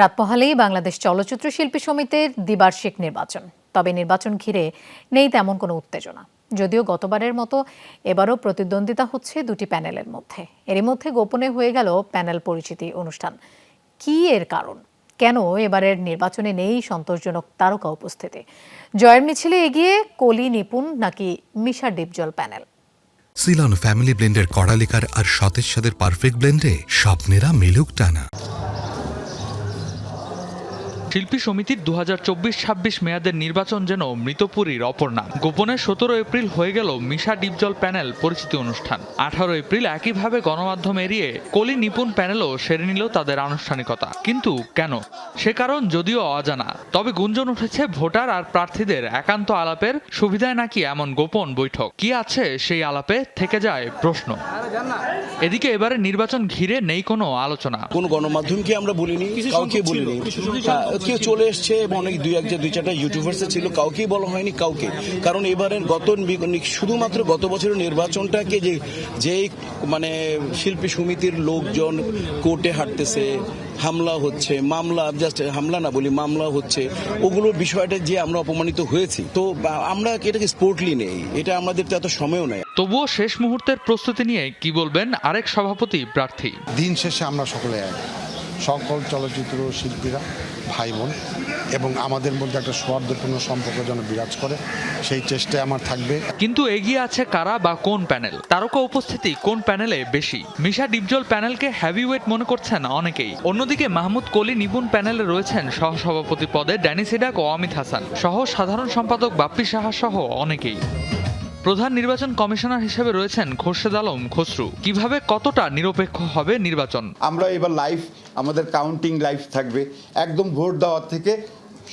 রাত পোহালেই বাংলাদেশ চলচ্চিত্র শিল্পী সমিতির দ্বিবার্ষিক নির্বাচন। তবে নির্বাচন ঘিরে নেই তেমন কোনো উত্তেজনা। যদিও গতবারের মতো এবারও প্রতিদ্বন্দ্বিতা হচ্ছে দুটি প্যানেলের মধ্যে। এরই মধ্যে গোপনে হয়ে গেল প্যানেল পরিচিতি অনুষ্ঠান। কি এর কারণ? কেন এবারের নির্বাচনে নেই সন্তোষজনক তারকা উপস্থিতি? জয়ের মিছিলে এগিয়ে কলি নিপুণ নাকি Misha Dipjol panel? Ceylon family ব্লেন্ডের কড়ালিকার আর সতেজ সাদের পারফেক্ট ব্লেন্ডে স্বপ্নেরা মিলুক টানা। শিল্পী সমিতির দু হাজার চব্বিশ ছাব্বিশ মেয়াদের নির্বাচন যেন মৃতপুরীর অপর নাম গোপনে সতেরো এপ্রিল হয়ে গেল মিশা ডিপজল প্যানেল পরিচিতি অনুষ্ঠান। আঠারো এপ্রিল একইভাবে গণমাধ্যম এড়িয়ে কলি নিপুণ প্যানেলও সেরে নিল তাদের আনুষ্ঠানিকতা। কিন্তু কেন? সে কারণ যদিও অজানা। তবে গুঞ্জন উঠেছে ভোটার আর প্রার্থীদের একান্ত আলাপের সুবিধায় নাকি এমন গোপন বৈঠক। কি আছে সেই আলাপে থেকে যায় প্রশ্ন। এদিকে এবারে নির্বাচন ঘিরে নেই কোনো আলোচনা। কোন গণমাধ্যমকে আমরা বলিনি কাউকে বলিনি। কেউ চলে এসছে এবং অনেক দুই এক দুই চারটা ইউটিউবার্সে ছিল কাউকেই বলা হয়নি কাউকে। কারণ এবারের গত নি- শুধুমাত্র গত বছরের নির্বাচনটাকে যে যে মানে শিল্পী সমিতির লোকজন কোর্টে হাঁটতেছে হামলা হচ্ছে মামলা জাস্ট হামলা না বলি মামলা হচ্ছে ওগুলোর বিষয়টা যে আমরা অপমানিত হয়েছি। তো আমরা এটাকে স্পোর্টলি নেই এটা আমাদের তো এত সময়ও নেই। তবুও শেষ মুহূর্তের প্রস্তুতি নিয়ে কি বলবেন আরেক সভাপতি প্রার্থী। দিন শেষে আমরা সকলে এক। সকল চলচ্চিত্র শিল্পীরা, ভাই বোন, এবং আমাদের মধ্যে একটা সৌহার্দ্যপূর্ণ সম্পর্ক যেন বিরাজ করে, সেই চেষ্টায় আমার থাকবে। কিন্তু এগিয়ে আছে কারা বা কোন প্যানেল? তারকা উপস্থিতি কোন প্যানেলে বেশি? মিশা ডিপজল প্যানেলকে হ্যাভিওয়েট মনে করছেন অনেকেই। অন্যদিকে মাহমুদ কলি নিপুণ প্যানেলে রয়েছেন সহসভাপতি পদে ড্যানি সিডাক ও অমিত হাসান। সহ সাধারণ সম্পাদক বাপ্পি সাহা সহ অনেকেই। প্রধান নির্বাচন কমিশনার হিসেবে রয়েছেন খোরশেদ আলম খসরু। কীভাবে কতটা নিরপেক্ষ হবে নির্বাচন? আমরা এবার লাইভ আমাদের কাউন্টিং লাইভ থাকবে। একদম ভোট দেওয়ার থেকে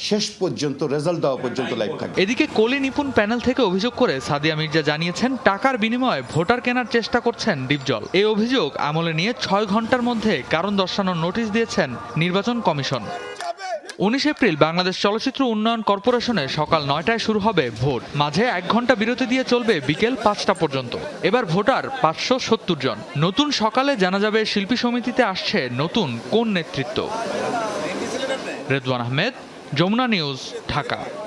শেষ পর্যন্ত রেজাল্ট দেওয়া পর্যন্ত লাইভ থাকবে। এদিকে কলি নিপুণ প্যানেল থেকে অভিযোগ করে সাদিয়া মির্জা জানিয়েছেন টাকার বিনিময়ে ভোটার কেনার চেষ্টা করছেন ডিপজল। এই অভিযোগ আমলে নিয়ে ছয় ঘণ্টার মধ্যে কারণ দর্শানোর নোটিশ দিয়েছেন নির্বাচন কমিশন। উনিশ এপ্রিল বাংলাদেশ চলচ্চিত্র উন্নয়ন কর্পোরেশনে সকাল নয়টায় শুরু হবে ভোট। মাঝে এক ঘণ্টা বিরতি দিয়ে চলবে বিকেল পাঁচটা পর্যন্ত। এবার ভোটার পাঁচশো সত্তর জন। নতুন সকালে জানা যাবে শিল্পী সমিতিতে আসছে নতুন কোন নেতৃত্ব। রেদওয়ান আহমেদ, যমুনা নিউজ, ঢাকা।